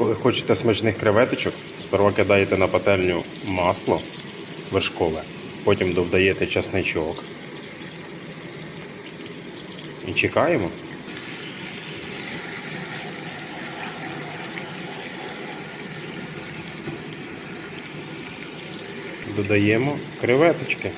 Коли хочете смачних креветочок, сперва кидаєте на пательню масло вершкове, потім додаєте часничок. І чекаємо. Додаємо креветочки.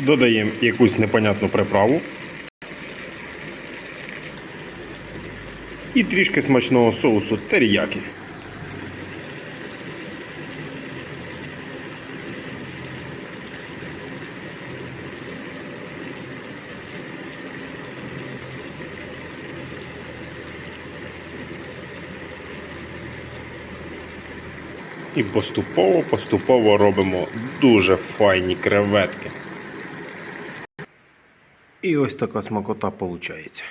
Додаємо якусь непонятну приправу. І трішки смачного соусу теріякі. І поступово-поступово робимо дуже файні креветки. І ось така смакота виходить.